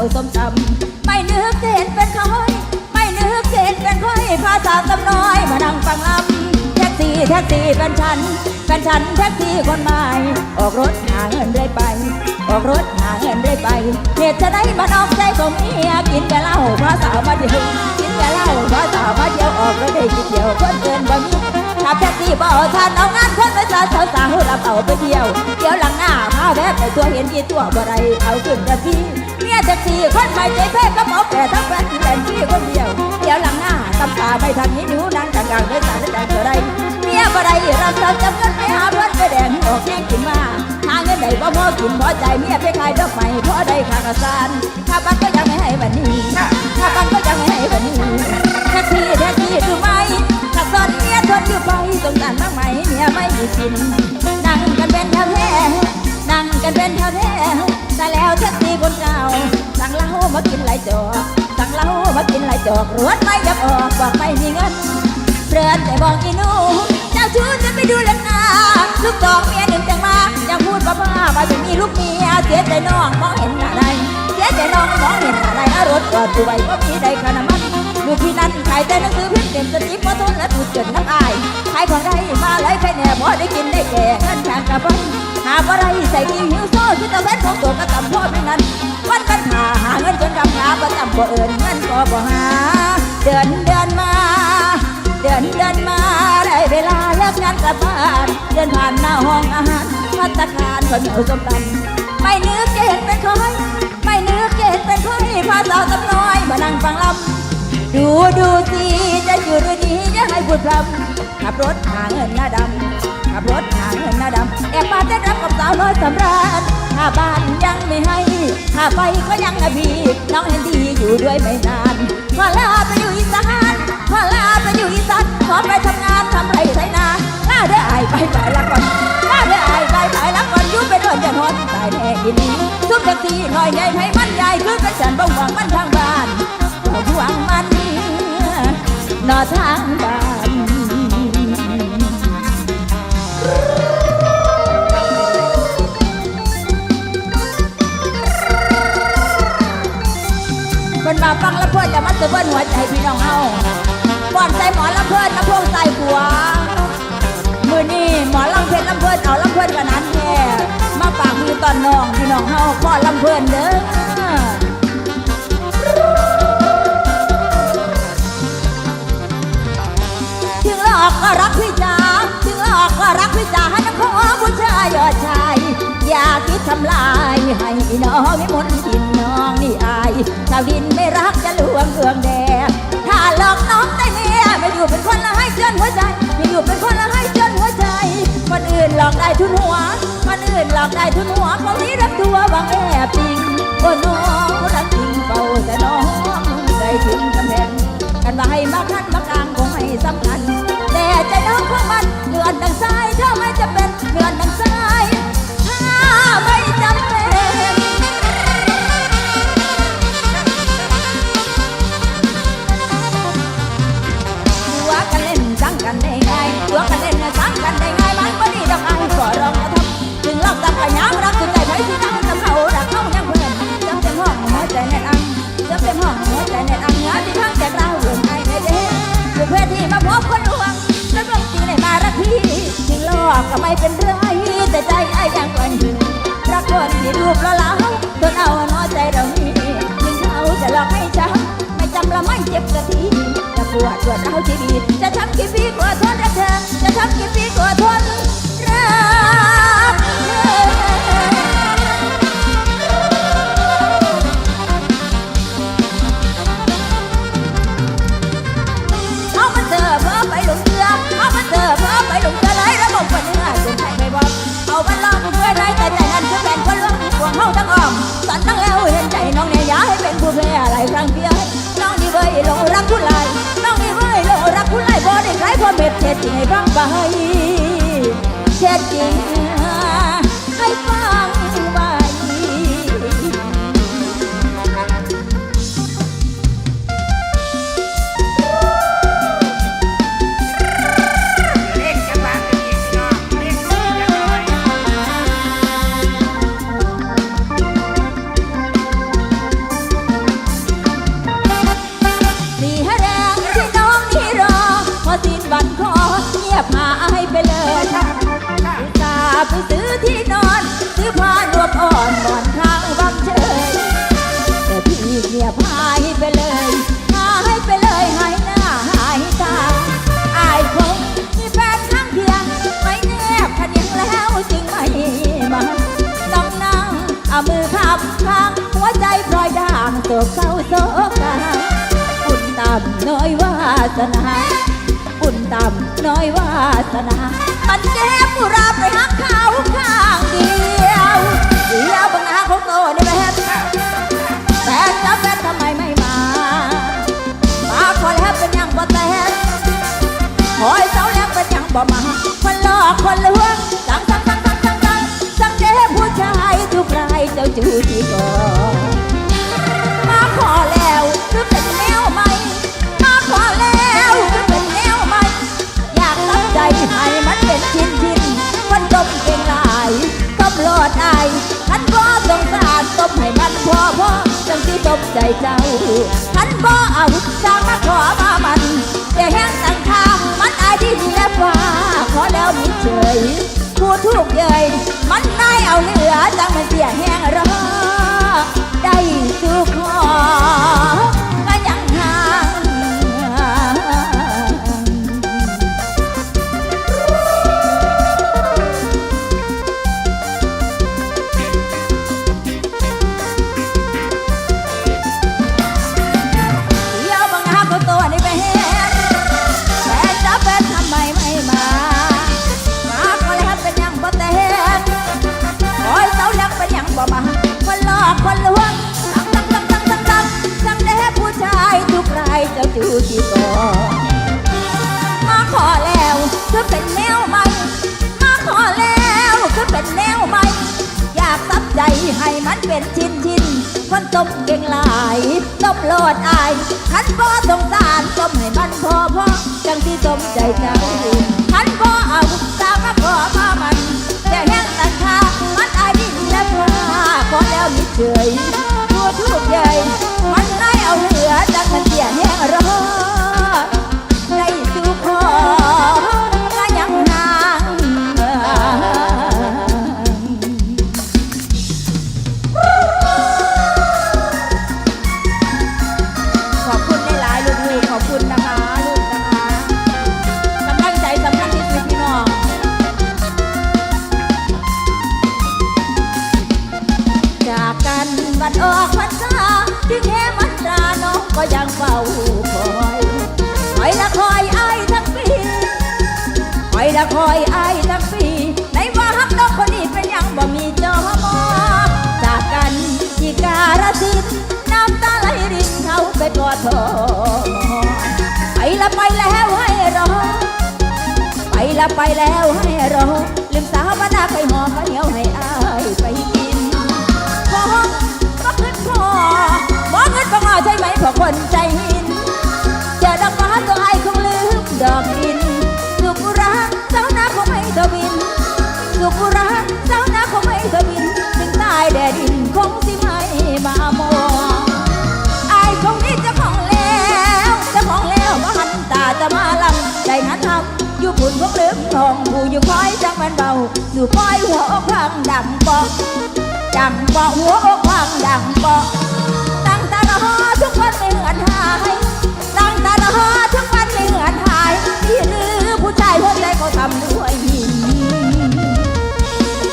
ารก็เนียวส้มตำไม่นึกเห็นเป็นคอย ไม่นึกเห็นเป็นคอยพาสาวสำน้อยมานั่งฟังลำแท็กซี่แท็กซี่เป็นฉันเป็นฉันแท็กซี่คนใหม่ออกรถหาเงินเรื่ไป ออกรถหาเงินเรื่ไปเหตุจะได้มานอกใจก็เมียกินแต่เหล้าพาสาวมาเดียวกินแต่เหล้าพาสาวมาเดียวออกรถได้ทีเดียวคนเกินบ่มีขับแท็กซี่บ่ทันเอางานคนไปสาวสาวสาวรับเอาไปเที่ยว ไปตัวเห็นกี่ตัวบ่ไรเอาขึ้นกระพี่เมียแท็กซี่คนใหม่ใจแพ้ก็หมอแก่ทั้งแฟนแฟนพี่คนเดียวเดี๋ยวหลังหน้าตำตาไม่ทันนี้นิ้วนั้นกลางกลางเดินสาเดินแต่งก็ได้เมียบ่ได้รับสาวจำเงินไปหาเพื่อนไปแดงออกแย่งกินมาหาเงินได้บ่พอกินพอใจเมียไปขายดอกไม้พอได้ค่ากระสานข้าบันก็ยังไม่ให้วันนี้ข้าบันก็ยังไม่ให้วันนี้แท็กซี่แท็กซี่ดูไหมขับซ้อนเมียทนอยู่ไปสงสารมากไหมเมียไม่มีกิน มากินไหลจอกรวดไม่อยากออกบอกไม่มีเงินเพื่อนแต่บอกอีหนูเจ้าชู้จะไปดูแลนาลูกดอกเมียหนึ่งจังมาอย่าพูดบ้าบ้าว่าจะมีลูกเมียเสียใจน้องมองเห็นอะไรเสียใจน้องมองเห็นอะไรอารถกอดดูไว้ก็มีได้ขนาดมัน ลูกพี่นั้นขายแต่หนังสือพิมพ์เต็มสติปมาทนและถูกจนน้ำอายขายของได้มาไหลไปแน่พอได้กินได้แก่เงินทางกระเป๋าหาบ่ได้ใส่กิ้วหิวโซ่ที่ตะเวนของตัวกระตำพ่อไม่นั้นวันกันหาหาเงินจนกำหาประจำบ่เอิญเงินก็บ่หา เดินเดินมา เดินเดินมาได้เวลาเลิกงานกลับบ้านเดินผ่านหน้าห้องอาหารพัตตาคารคนเหนียวส้มตำไม่นึกจะเห็นเป็นคอยไม่นึกจะเห็นเป็นคอยพาสาวสำน้อยมานั่งฟังลำ ดูดูสิจะอยู่หรือหนี้จะให้พูดพรำขับรถหาเงินหน้าดำขับรถหาเงินหน้าดำแอบมาเต้นรำกับสาวน้อยสำราญค่าบ้านยังไม่ให้ค่าไฟก็ยังอบีน้องเห็นดีอยู่ด้วยไม่นานพอลาไปอยู่อีสานพอลาไปอยู่อีสานขอไปทำงานทำไรไถนาลาเด้อไอไปไปละก่อนลาเด้อไอไปไปละก่อนยู่ไปโดนจะนอนตายแน่กินนี้ทุกแท็กซี่หน่อยใหญ่ให้มันใหญ่คือกันฉันบ่งหวังมันทางบ้านบ่หวังมัน นอทางบ้านคนมาฟังลำเพื่อนจะมาเตือนหัวใจพี่น้องเฮาก่อนใส่หมอลำเพื่อนลำพวงใส่หัวมือนี้หมอลำเพชรลำเพื่อนเอาลำเพื่อนกันนั้นแค่มาฝากมือตอนน้องพี่น้องเฮาขอลำเพื่อนเด้อ รักพี่จ๋าถึงหลอกก็รักพี่จ๋าให้น้ำขอผู้ชายยอดชายอย่าคิดทำลายให้น้องไม่มนทินน้องนี่อายชาวดินไม่รักจะลวงเอืองแดดถ้าหลอกน้องได้เนี่ยไม่อยู่เป็นคนละให้เจนหัวใจไม่อยู่เป็นคนละให้เจนหัวใจคนอื่นหลอกได้ทุนหัวคนอื่นหลอกได้ทุนหัว เป็นเลือน รูปละล้าทนเอาน้อใจเรามีถึงเขาจะหลอกให้ช้ำไม่จำละไม่เจ็บกะทีจะปวดปวดเขาที่ดี จะทำกี่ปีกว่าทนรักเธอจะทำกี่ปีกว่าทน ดเท็ดจริงให้ฟังไปเท็ดจริง โศกเศร้าโศกาบุญต่ำน้อยวาสนาบุญต่ำน้อยวาสนา มันแก้บุราไปหักเขาข้างเดียวเดียวบางนาของโตนี่แบบแต่จะเป็นทำไมไม่มา มาขอแล้วเป็นยังบ่แต่คอยเสาแล้วเป็นยังบ่มา คนหลอกคนลวงสั่งสั่งสั่งสั่งสั่งสั่งเด้ผู้ชายทุกรายเจ้าจูที่ก่อน ตบใจเจ้าท่านบ่เอาจางมาขอมามันแต่แห้งตั้งทางมันอายที่ดีและฟ้าขอแล้วมิเฉยพูดทุกเย้ยมันได้เอาเหลือจังมันเสียแห้งรอนันต้มเก่งหลายต้มโลดอายขันบ่สงสารต้มให้มันพอพอจังที่ต้มใจเจ้าขันบ่เอาสามมาขอมามันแต่แห้งตันทามันอายดินและพลาขอแล้วมิเฉยตัวทุกใหญ่ ก็ยังเฝ้าคอยคอยละคอยไอ้ทั้งปีคอยละคอยไอ้ทั้งปีในว่าฮักน้องคนนี้เป็นยังบ่มีจอมอจากกันที่การสินน้ำตาไหลรินเขาไปกอดทอไปละไปแล้วให้รอ ไปละไปแล้วให้รอลืมสาวมานาไปหอข้าเหนียวให้อายไปกินพอก็ขึ้น พอมองเงินพองอใช่ไหมพอคนใจหินเจอดอกฟ้าตัวไอ้คงลืมดอกดินสุกุระเจ้านาคงไม่ทวินสุกุระเจ้านาคงไม่ทวินถึงตายแดดดินคงสิไม่มามองไอ้คงนี้จะของแล้วจะของแล้วมาหันตาจะมาลำใจนั้นทำอยู่ปุ่นพวกลืมทองผู้อยู่คอยจังมันเบาสู่ปอยหัวอกพังดังบอก ดังบอกหัวอกพังดังบอกตั้งตาหอทุกวันไม่เหมือนหายตั้งตาหอทุกวันไม่เหมือนหายที่หรือผู้ชายหัวใจเขาทำด้วยหิน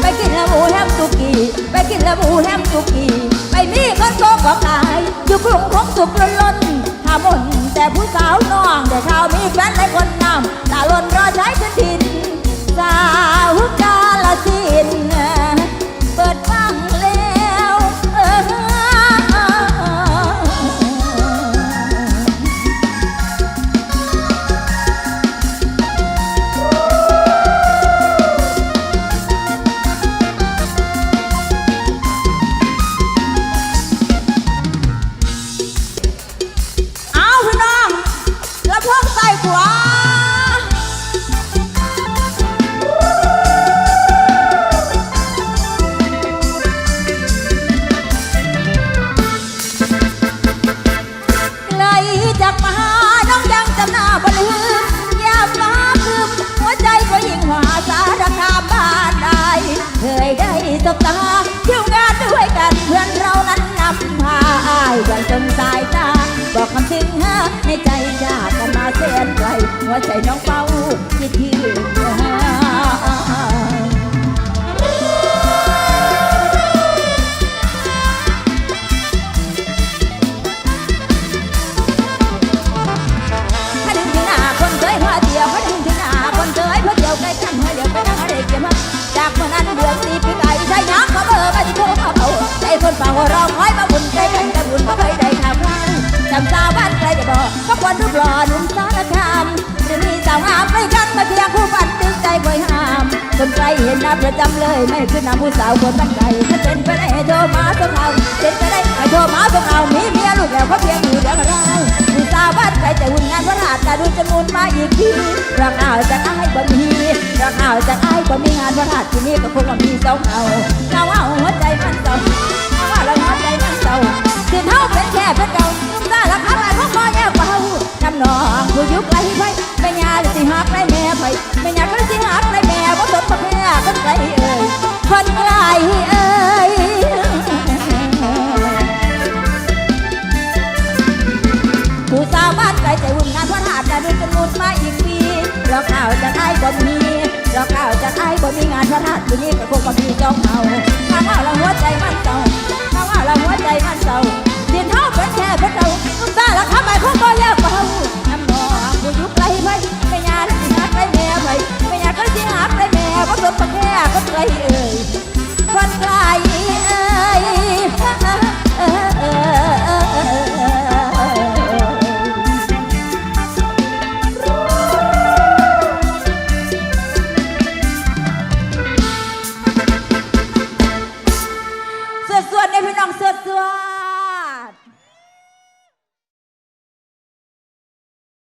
ไปกินละหมูแฮมสุกี้ไปกินละหมูแฮมสุกี้ไปมีคนโกก็ขายอยู่กรุงคงสุขล้นล้นๆถ้ามนแต่ผู้สาวน้องแต่ข่าวมีแฟนหลายคนนำตาล้นรอใช้ขึ้นดินสาวกาลสิน เปิดฟัง อายอย่างจนสายตา บอกคำถึงหาในใจจากกันมาเส้นไกลหัวใจน้องเฝ้าคิดถึงถ้าดึงถึงหน้าคนเคยหัวเดียวถ้าดึงถึงหน้าคนเคยหัวเดียวใกล้กันหัวเดียวไปนั่เกี่ยวมจากเมื่อนั้นเดือนสี่ปีไก่ใช้ยักษ์เขาเบอร์มาที่โทรมาเผาใจคนฟังว่าเราคอยมาบุญใจกัน แต่บุญก็เคยได้ข่าวคราวจำสาวบ้านใครจะบอกก็ควรรูปหล่อหนุ่มสารคามจะมีสาวงามไม่กันมาเพียงคู่ฝันดึงใจคอยห้าม คนใครเห็นหน้าประจำเลย ไม่ขึ้นนำผู้สาวคนตั้งใจถ้าเป็นไปได้ให้โทรมาส่งเอาเป็นไปได้ให้โทรมาส่งเอามีเมียลูกแล้วเขาเพียงอยู่เดียวก็ได้ผู้สาวบ้านใครจะหุ่นงานพระราชแต่ดูจมูลมาอีกทีรักเอาจะอ้ายบ่มีรักเอาจะอ้ายบ่มีงานพระราชที่นี่ก็คงว่ามีสองเอาเราเอาหัวใจมันเศร้าเอาว่าเราหัวใจมันเศร้าสิเท่าเป็นแค่เพื่อนเก่านุ่มตาละครับอันของพ่อแย่เบาจำนองผู้ยุคไรไปไม่ยาหรือสิหักไรแม่ไปไม่ยาก็สิหักไรแม่บ่สดบ่แพ้คนไกลเอ่ยคนไกลเอ่ยผู้สาวบ้านไกลใจหุ่นงานพระราชแต่ดูจนมูลมาอีกปีรอข่าวจากไอ้บ่มีรอข่าวจากไอ้บ่มีงานพระราชที่นี่ก็คงบ่มีเจ้าเอาถ้าว่าเราหัวใจมันเศร้า ลาหัวใจมันเศร้าเดินเท้าเป็นแค่เป็นเราน้ำตาละคาไปของบ่แล้วเบาน้ำหนองอยู่ยุคไรไปไม่ยากที่หาไปแม่ไปไม่ยาก็ที่หาไปแม่ก็สมประแค่ก็ไรเอ่ย